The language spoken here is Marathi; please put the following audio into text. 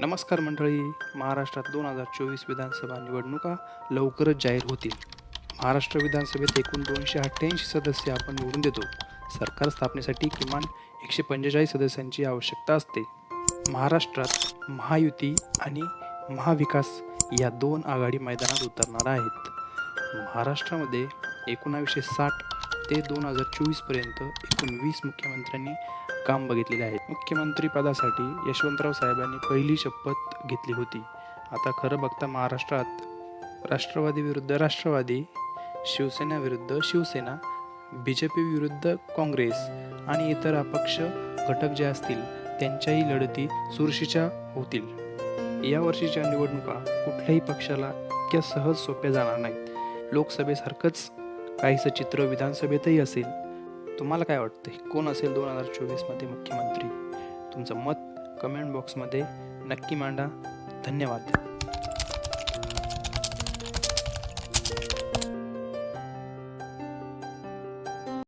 नमस्कार मंडळी. महाराष्ट्रात दोन हजार चोवीस विधानसभा निवडणुका लवकरच जाहीर होतील. महाराष्ट्र विधानसभेत एकूण दोनशे अठ्ठ्याऐंशी सदस्य आपण निवडून देतो. सरकार स्थापनेसाठी किमान एकशे पंचेचाळीस सदस्यांची आवश्यकता असते. महाराष्ट्रात महायुती आणि महाविकास या दोन आघाडी मैदानात उतरणार आहेत. महाराष्ट्रामध्ये एकोणावीसशे साठ ते दोन हजार चोवीसपर्यंत एकूण वीस मुख्यमंत्र्यांनी काम बघितलेले आहे मुख्यमंत्रीपदासाठी यशवंतराव साहेबांनी पहिली शपथ घेतली होती. आता खरं बघता महाराष्ट्रात राष्ट्रवादी विरुद्ध राष्ट्रवादी शिवसेना विरुद्ध शिवसेना बी जे पी विरुद्ध काँग्रेस आणि इतर अपक्ष घटक जे असतील त्यांच्याही लढती चुरशीच्या होतील. या वर्षीच्या निवडणुका कुठल्याही पक्षाला इतक्या सहज सोप्या जाणार नाहीत. लोकसभेसारखंच काहीसं चित्र विधानसभेतही असेल. तुम्हाला काय वाटते कोण असेल दोन हजार चोवीसमध्ये मुख्यमंत्री? तुमचं मत कमेंट बॉक्समध्ये नक्की मांडा. धन्यवाद.